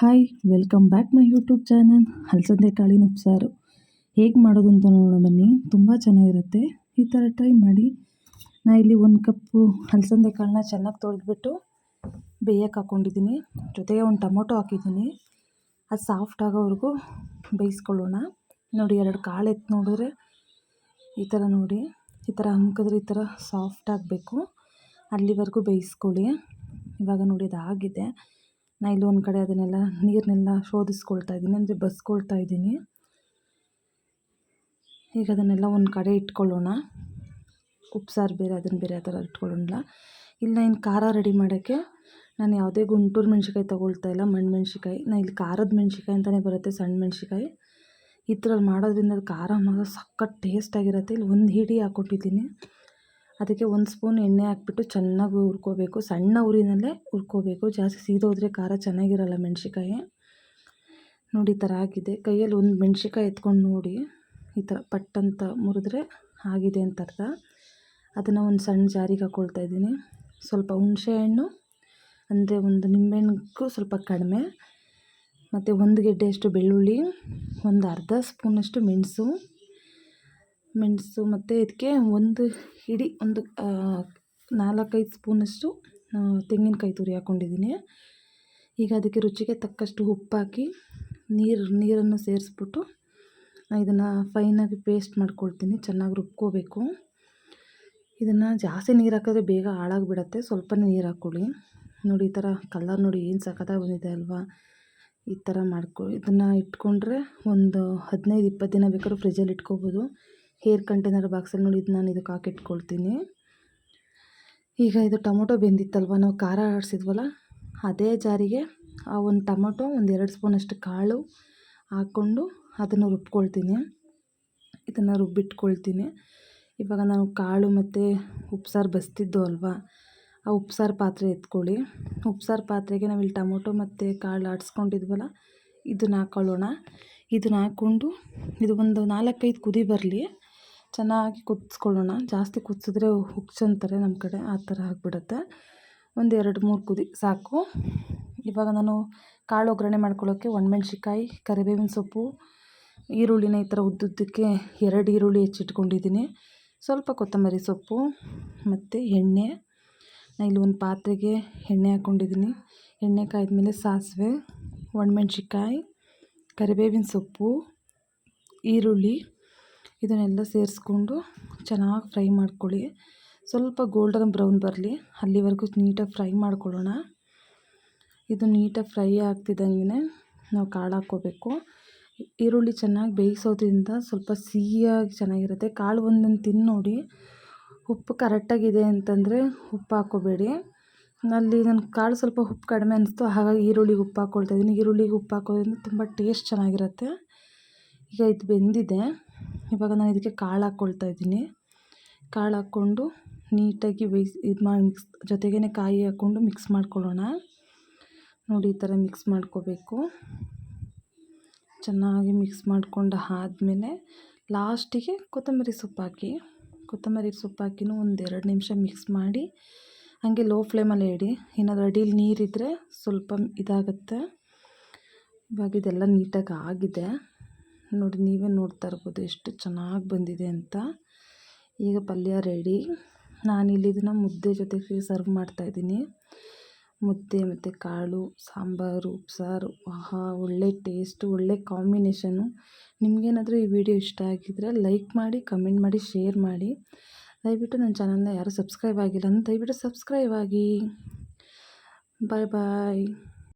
Hi welcome back my YouTube channel ಹಲಸಂದೆ ಕಾಳಿನ ಉಪ್ಸಾರು ಹೇಗೆ ಮಾಡೋದು ಅಂತ ನೋಡೋಣ ಬನ್ನಿ. ತುಂಬ ಚೆನ್ನಾಗಿರುತ್ತೆ. ಈ ಥರ ಟ್ರೈ ಮಾಡಿ. ನಾ ಇಲ್ಲಿ ಒಂದು ಕಪ್ಪು ಹಲಸಂದೆ ಕಾಳನ್ನ ಚೆನ್ನಾಗಿ ತೊಳೆದ್ಬಿಟ್ಟು ಬೇಯಕ್ಕೆ ಹಾಕ್ಕೊಂಡಿದ್ದೀನಿ ಜೊತೆಗೆ ಒಂದು ಟೊಮೊಟೊ ಹಾಕಿದ್ದೀನಿ. ಅದು ಸಾಫ್ಟ್ ಆಗೋವರೆಗೂ ಬೇಯಿಸ್ಕೊಳ್ಳೋಣ. ನೋಡಿ, ಎರಡು ಕಾಳು ಎತ್ತು ನೋಡಿದ್ರೆ ಈ ಥರ ನೋಡಿ. ಈ ಥರ ಹಂಕಿದ್ರೆ ಈ ಥರ ಸಾಫ್ಟ್ ಆಗಬೇಕು. ಅಲ್ಲಿವರೆಗೂ ಬೇಯಿಸ್ಕೊಳ್ಳಿ. ಇವಾಗ ನೋಡಿ ಅದಾಗಿದೆ ನಾ ಇಲ್ಲಿ ಒಂದು ಕಡೆ ಅದನ್ನೆಲ್ಲ ನೀರನ್ನೆಲ್ಲ ಶೋಧಿಸ್ಕೊಳ್ತಾ ಇದ್ದೀನಿ, ಅಂದರೆ ಬಸ್ಕೊಳ್ತಾ ಇದ್ದೀನಿ. ಈಗ ಅದನ್ನೆಲ್ಲ ಒಂದು ಕಡೆ ಇಟ್ಕೊಳ್ಳೋಣ. ಉಪ್ಸಾರು ಬೇರೆ ಅದನ್ನು ಬೇರೆ ಆ ಥರ ಇಟ್ಕೊಳ್ಳೋಣ ಇಲ್ಲ ನಾನು ಖಾರ ರೆಡಿ ಮಾಡೋಕ್ಕೆ ನಾನು ಯಾವುದೇ ಗುಂಟೂರು ಮೆಣ್ಸಿಕಾಯಿ ತೊಗೊಳ್ತಾ ಇಲ್ಲ ಮಣ್ಣು ಮೆಣ್ಸಿಕಾಯಿ ನಾನು ಇಲ್ಲಿ ಖಾರದ ಮೆಣ್ಸಿಕಾಯಿ ಅಂತಲೇ ಬರುತ್ತೆ, ಸಣ್ಣ ಮೆಣ್ಸಿಕಾಯಿ ಈ ಥರ ಮಾಡೋದ್ರಿಂದ ಅದು ಖಾರ ಮಾತ್ರ ಸಖತ್ ಟೇಸ್ಟಾಗಿರುತ್ತೆ ಇಲ್ಲಿ ಒಂದು ಹಿಡಿ ಹಾಕ್ಕೊಟ್ಟಿದ್ದೀನಿ. ಅದಕ್ಕೆ ಒಂದು ಸ್ಪೂನ್ ಎಣ್ಣೆ ಹಾಕ್ಬಿಟ್ಟು ಚೆನ್ನಾಗಿ ಹುರ್ಕೋಬೇಕು. ಸಣ್ಣ ಉರಿನಲ್ಲೇ ಹುರ್ಕೋಬೇಕು. ಜಾಸ್ತಿ ಸೀದೋದ್ರೆ ಖಾರ ಚೆನ್ನಾಗಿರಲ್ಲ ಮೆಣ್ಸಿಕಾಯಿ ನೋಡಿ, ಈ ಥರ ಆಗಿದೆ. ಕೈಯಲ್ಲಿ ಒಂದು ಮೆಣ್ಸಿಕಾಯಿ ಎತ್ಕೊಂಡು ನೋಡಿ, ಈ ಥರ ಪಟ್ಟಂತ ಮುರಿದ್ರೆ ಆಗಿದೆ ಅಂತ ಅರ್ಥ. ಅದನ್ನು ಒಂದು ಸಣ್ಣ ಜಾರಿಗೆ ಹಾಕ್ಕೊಳ್ತಾ ಇದ್ದೀನಿ. ಸ್ವಲ್ಪ ಹುಣಸೆಹಣ್ಣು ಅಂದರೆ ಒಂದು ನಿಂಬೆಹಣ್ಣಿಗೂ ಸ್ವಲ್ಪ ಕಡಿಮೆ. ಮತ್ತು ಒಂದು ಗೆಡ್ಡೆಯಷ್ಟು ಬೆಳ್ಳುಳ್ಳಿ, ಒಂದು ಅರ್ಧ ಸ್ಪೂನಷ್ಟು ಮೆಣಸು. ಮೆಣಸು ಮತ್ತು ಇದಕ್ಕೆ ಒಂದು ಹಿಡಿ, ಒಂದು ನಾಲ್ಕೈದು ಸ್ಪೂನಷ್ಟು ತೆಂಗಿನಕಾಯಿ ತುರಿ ಹಾಕ್ಕೊಂಡಿದ್ದೀನಿ ಈಗ ಅದಕ್ಕೆ ರುಚಿಗೆ ತಕ್ಕಷ್ಟು ಉಪ್ಪಾಕಿ, ನೀರು, ನೀರನ್ನು ಸೇರಿಸ್ಬಿಟ್ಟು ಇದನ್ನು ಫೈನಾಗಿ ಪೇಸ್ಟ್ ಮಾಡ್ಕೊಳ್ತೀನಿ, ಚೆನ್ನಾಗಿ ರುಬ್ಕೋಬೇಕು. ಇದನ್ನು ಜಾಸ್ತಿ ನೀರು ಹಾಕಿದ್ರೆ ಬೇಗ ಹಾಳಾಗಿಬಿಡತ್ತೆ ಸ್ವಲ್ಪ ನೀರು ಹಾಕ್ಕೊಳ್ಳಿ. ನೋಡಿ, ಈ ಥರ ಕಲರ್ ನೋಡಿ ಏನು ಸಖತ್ತಾಗಿ ಬಂದಿದೆ ಅಲ್ವಾ? ಈ ಥರ ಮಾಡ್ಕೊ, ಇದನ್ನು ಇಟ್ಕೊಂಡ್ರೆ ಒಂದು ಹದಿನೈದು, ಇಪ್ಪತ್ತು ದಿನ ಬೇಕಾದ್ರೂ ಫ್ರಿಜ್ಜಲ್ಲಿ ಇಟ್ಕೋಬೋದು. ಹೇರ್ ಕಂಟೈನರ್ ಬಾಕ್ಸಲ್ಲಿ ನೋಡಿ ಇದು ನಾನು ಇದಕ್ಕೆ ಹಾಕಿಟ್ಕೊಳ್ತೀನಿ ಈಗ ಇದು ಟೊಮೊಟೊ ಬೆಂದಿತ್ತಲ್ವ? ನಾವು ಖಾರ ಆಡಿಸಿದ್ವಲ್ಲ, ಅದೇ ಜಾರಿಗೆ ಆ ಒಂದು ಟೊಮೊಟೊ ಒಂದು ಎರಡು ಸ್ಪೂನಷ್ಟು ಕಾಳು ಹಾಕ್ಕೊಂಡು ಅದನ್ನು ರುಬ್ಕೊಳ್ತೀನಿ. ಇದನ್ನು ರುಬ್ಬಿಟ್ಕೊಳ್ತೀನಿ. ಇವಾಗ ನಾನು ಕಾಳು ಮತ್ತು ಉಪ್ಸಾರು ಬಸ್ತಿದ್ದು ಅಲ್ವಾ, ಆ ಉಪ್ಸಾರು ಪಾತ್ರೆ ಎತ್ಕೊಳ್ಳಿ. ಉಪ್ಸಾರು ಪಾತ್ರೆಗೆ ನಾವಿಲ್ಲಿ ಟೊಮೊಟೊ ಮತ್ತು ಕಾಳು ಆಡಿಸ್ಕೊಂಡಿದ್ವಲ್ಲ, ಇದನ್ನ ಹಾಕ್ಕೊಳ್ಳೋಣ ಇದನ್ನ ಹಾಕ್ಕೊಂಡು ಇದು ಒಂದು ನಾಲ್ಕೈದು ಕುದಿ ಬರಲಿ. ಚೆನ್ನಾಗಿ ಕುದಿಸ್ಕೊಳ್ಳೋಣ. ಜಾಸ್ತಿ ಕುದಿಸಿದ್ರೆ ಹುಚ್ಚಂತಾರೆ ನಮ್ಮ ಕಡೆ. ಆ ಥರ ಆಗಿಬಿಡುತ್ತೆ. ಒಂದು ಎರಡು, ಮೂರು ಕುದಿ, ಸಾಕು. ಇವಾಗ ನಾನು ಕಾಳು ಒಗ್ಗರಣೆ ಮಾಡ್ಕೊಳ್ಳೋಕ್ಕೆ ಒಣಮೆಣ್ಸಿಕಾಯಿ ಕರಿಬೇವಿನ ಸೊಪ್ಪು, ಈರುಳ್ಳಿನ ಈ ಥರ ಉದ್ದುದ್ದಕ್ಕೆ ಎರಡು ಈರುಳ್ಳಿ ಹೆಚ್ಚಿಟ್ಕೊಂಡಿದ್ದೀನಿ. ಸ್ವಲ್ಪ ಕೊತ್ತಂಬರಿ ಸೊಪ್ಪು, ಮತ್ತು ಎಣ್ಣೆ. ನಾನು ಇಲ್ಲಿ ಒಂದು ಪಾತ್ರೆಗೆ ಎಣ್ಣೆ ಹಾಕ್ಕೊಂಡಿದ್ದೀನಿ. ಎಣ್ಣೆ ಕಾಯ್ದ ಸಾಸಿವೆ ಒಣಮೆಣ್ಸಿಕಾಯಿ ಕರಿಬೇವಿನ ಸೊಪ್ಪು, ಈರುಳ್ಳಿ. ಇದನ್ನೆಲ್ಲ ಸೇರಿಸ್ಕೊಂಡು ಚೆನ್ನಾಗಿ ಫ್ರೈ ಮಾಡ್ಕೊಳ್ಳಿ. ಸ್ವಲ್ಪ ಗೋಲ್ಡನ್ ಬ್ರೌನ್ ಬರಲಿ. ಅಲ್ಲಿವರೆಗೂ ನೀಟಾಗಿ ಫ್ರೈ ಮಾಡ್ಕೊಳ್ಳೋಣ. ಇದು ನೀಟಾಗಿ ಫ್ರೈ ಆಗ್ತಿದ್ದಂಗೆ ನಾವು ಕಾಳು ಹಾಕ್ಕೋಬೇಕು. ಈರುಳ್ಳಿ ಚೆನ್ನಾಗಿ ಬೇಯಿಸೋದ್ರಿಂದ ಸ್ವಲ್ಪ ಸಿಹಿಯಾಗಿ ಚೆನ್ನಾಗಿರುತ್ತೆ. ಕಾಳು ಒಂದೊಂದು ತಿಂದು ನೋಡಿ. ಉಪ್ಪು ಕರೆಕ್ಟಾಗಿದೆ ಅಂತಂದರೆ ಉಪ್ಪು ಹಾಕ್ಕೋಬೇಡಿ. ಅಲ್ಲಿ ನನ್ನ ಕಾಳು ಸ್ವಲ್ಪ ಉಪ್ಪು ಕಡಿಮೆ ಅನಿಸ್ತು, ಹಾಗಾಗಿ ಈರುಳ್ಳಿಗೆ ಉಪ್ಪು ಹಾಕ್ಕೊಳ್ತಾ ಇದ್ದೀನಿ. ಈರುಳ್ಳಿಗೆ ಉಪ್ಪು ಹಾಕೋದ್ರಿಂದ ತುಂಬ ಟೇಸ್ಟ್ ಚೆನ್ನಾಗಿರುತ್ತೆ. ಈಗ ಇದು ಬೆಂದಿದೆ. ಇವಾಗ ನಾನು ಇದಕ್ಕೆ ಕಾಳು ಹಾಕ್ಕೊಳ್ತಾ ಇದ್ದೀನಿ. ಕಾಳು ಹಾಕ್ಕೊಂಡು ನೀಟಾಗಿ ಬೇಯಿಸಿ ಇದು ಮಾಡಿ ಮಿಕ್ಸ್ ಜೊತೆಗೇ ಕಾಯಿ ಹಾಕ್ಕೊಂಡು ಮಿಕ್ಸ್ ಮಾಡ್ಕೊಳ್ಳೋಣ. ನೋಡಿ, ಈ ಥರ ಮಿಕ್ಸ್ ಮಾಡ್ಕೋಬೇಕು. ಚೆನ್ನಾಗಿ ಮಿಕ್ಸ್ ಮಾಡ್ಕೊಂಡು ಆದಮೇಲೆ ಲಾಸ್ಟಿಗೆ ಕೊತ್ತಂಬರಿ ಸೊಪ್ಪು ಹಾಕಿ, ಕೊತ್ತಂಬರಿ ಸೊಪ್ಪು ಹಾಕಿನೂ ಒಂದು ಎರಡು ನಿಮಿಷ ಮಿಕ್ಸ್ ಮಾಡಿ, ಹಾಗೆ ಲೋ ಫ್ಲೇಮಲ್ಲಿ ಇಡಿ. ಏನಾದರೂ ಅಡೀಲಿ ನೀರಿದ್ದರೆ ಸ್ವಲ್ಪ ಇದಾಗುತ್ತೆ. ಇವಾಗ ಇದೆಲ್ಲ ನೀಟಾಗಿ ಆಗಿದೆ. ನೋಡಿ ನೀವೇ ನೋಡ್ತಾ ಇರ್ಬೋದು ಎಷ್ಟು ಚೆನ್ನಾಗಿ ಬಂದಿದೆ ಅಂತ. ಈಗ ಪಲ್ಯ ರೆಡಿ ನಾನಿಲ್ಲಿ ಇದನ್ನು ಮುದ್ದೆ ಜೊತೆಗೆ ಸರ್ವ್ ಮಾಡ್ತಾಯಿದ್ದೀನಿ ಮುದ್ದೆ ಮತ್ತು ಕಾಳು, ಸಾಂಬಾರು, ಉಪ್ಸಾರು. ಆಹಾ, ಒಳ್ಳೆ ಟೇಸ್ಟು ಒಳ್ಳೆ ಕಾಂಬಿನೇಷನು ನಿಮಗೇನಾದರೂ ಈ ವಿಡಿಯೋ ಇಷ್ಟ ಆಗಿದ್ದರೆ ಲೈಕ್ ಮಾಡಿ ಕಮೆಂಟ್ ಮಾಡಿ ಶೇರ್ ಮಾಡಿ. ದಯವಿಟ್ಟು ನನ್ನ ಚಾನಲ್ನ ಯಾರು ಸಬ್ಸ್ಕ್ರೈಬ್ ಆಗಿಲ್ಲ ಅಂದರೆ ದಯವಿಟ್ಟು ಸಬ್ಸ್ಕ್ರೈಬ್ ಆಗಿ. ಬಾಯ್ ಬಾಯ್